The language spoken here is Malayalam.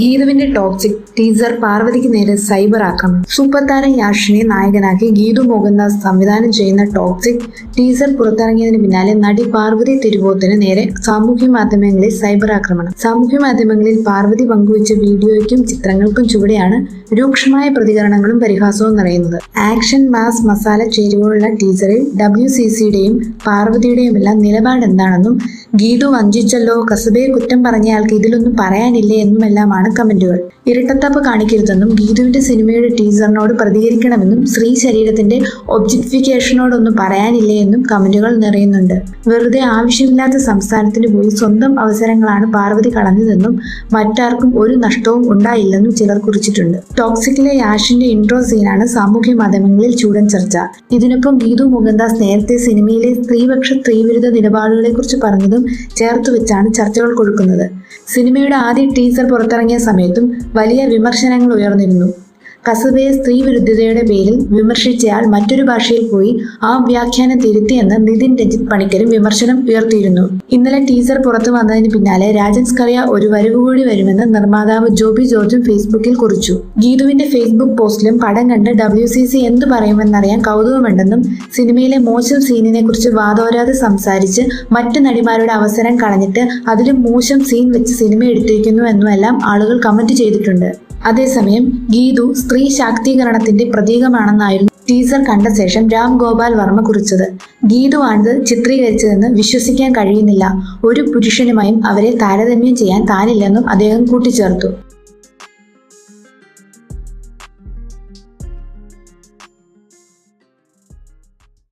ഗീതുവിന്റെ ടോക്സിക് ടീസർ പാർവതിക്ക് നേരെ സൈബർ ആക്രമണം. സൂപ്പർ താരം യാഷിനെ നായകനാക്കി ഗീതു മോഹൻദാസ് സംവിധാനം ചെയ്യുന്ന ടോക്സിക് ടീസർ പുറത്തിറങ്ങിയതിന് പിന്നാലെ നടി പാർവതി തിരുവോത്തിന് നേരെ സാമൂഹ്യ മാധ്യമങ്ങളിൽ സൈബർ ആക്രമണം. സാമൂഹ്യ മാധ്യമങ്ങളിൽ പാർവതി പങ്കുവച്ച വീഡിയോയ്ക്കും ചിത്രങ്ങൾക്കും ചുവടെയാണ് രൂക്ഷമായ പ്രതികരണങ്ങളും പരിഹാസവും നിറയുന്നത്. ആക്ഷൻ മാസ് മസാല ചേരുവകളുള്ള ടീസറിൽ ഡബ്ല്യു സി സിയുടെയും പാർവതിയുടെയും എല്ലാം നിലപാട് എന്താണെന്നും ഗീതു വഞ്ചിച്ചല്ലോ കസബയെ കുറ്റം പറഞ്ഞയാൾക്ക് ഇതിലൊന്നും പറയാനില്ലേ എന്നുമെല്ലാമാണ് കമന്റുകൾ. ഇരട്ടത്താപ്പ് കാണിക്കരുതെന്നും ഗീതുവിന്റെ സിനിമയുടെ ടീസറിനോട് പ്രതികരിക്കണമെന്നും സ്ത്രീ ശരീരത്തിന്റെ ഒബ്ജക്ടിഫിക്കേഷനോടൊന്നും പറയാനില്ലേ എന്നും കമന്റുകൾ നിറയുന്നുണ്ട്. വെറുതെ ആവശ്യമില്ലാത്ത സംസ്ഥാനത്തിന് പോയി സ്വന്തം അവസരങ്ങളാണ് പാർവതി കളഞ്ഞതെന്നും മറ്റാർക്കും ഒരു നഷ്ടവും ഉണ്ടായില്ലെന്നും ചിലർ കുറിച്ചിട്ടുണ്ട്. ടോക്സിക്കിലെ യാഷിന്റെ ഇൻട്രോ സീനാണ് സാമൂഹ്യ മാധ്യമങ്ങളിൽ ചൂടൻ ചർച്ച. ഇതിനൊപ്പം ഗീതു മുകന്ദാസ് നേരത്തെ സിനിമയിലെ സ്ത്രീപക്ഷ സ്ത്രീവിരുദ്ധ നിലപാടുകളെ കുറിച്ച് പറഞ്ഞതും ചേർത്തുവെച്ചാണ് ചർച്ചകൾ കൊടുക്കുന്നത്. സിനിമയുടെ ആദ്യ ടീസർ പുറത്തിറങ്ങിയ സമയത്തും വലിയ വിമർശനങ്ങൾ ഉയർന്നിരുന്നു. കസബയെ സ്ത്രീ വിരുദ്ധതയുടെ പേരിൽ വിമർശിച്ചയാൾ മറ്റൊരു ഭാഷയിൽ പോയി ആ വ്യാഖ്യാനം തിരുത്തിയെന്ന് നിതിൻ രഞ്ജിത്ത് പണിക്കരും വിമർശനം ഉയർത്തിയിരുന്നു. ഇന്നലെ ടീസർ പുറത്തു വന്നതിന് പിന്നാലെ രാജൻ സ്കറിയ ഒരു വരവ് കൂടി വരുമെന്ന് നിർമ്മാതാവ് ജോബി ജോർജും ഫേസ്ബുക്കിൽ കുറിച്ചു. ഗീതുവിന്റെ ഫേസ്ബുക്ക് പോസ്റ്റിലും പടം കണ്ട് ഡബ്ല്യു സി സി എന്ത് പറയുമെന്നറിയാൻ കൗതുകമുണ്ടെന്നും സിനിമയിലെ മോശം സീനിനെ കുറിച്ച് വാദോരാതെ സംസാരിച്ച് മറ്റു നടിമാരുടെ അവസരം കളഞ്ഞിട്ട് അതിലും മോശം സീൻ വെച്ച് സിനിമ എടുത്തിരിക്കുന്നു എന്നുമെല്ലാം ആളുകൾ കമന്റ് ചെയ്തിട്ടുണ്ട്. അതേസമയം ഗീതു സ്ത്രീ ശാക്തീകരണത്തിന്റെ പ്രതീകമാണെന്നായിരുന്നു ടീസർ കണ്ട ശേഷം രാം ഗോപാൽ വർമ്മ കുറിച്ചത്. ഗീതു ആണിത് ചിത്രീകരിച്ചതെന്ന് വിശ്വസിക്കാൻ കഴിയുന്നില്ല. ഒരു പുരുഷനുമായും അവരെ താരതമ്യം ചെയ്യാൻ താനില്ലെന്നും അദ്ദേഹം കൂട്ടിച്ചേർത്തു.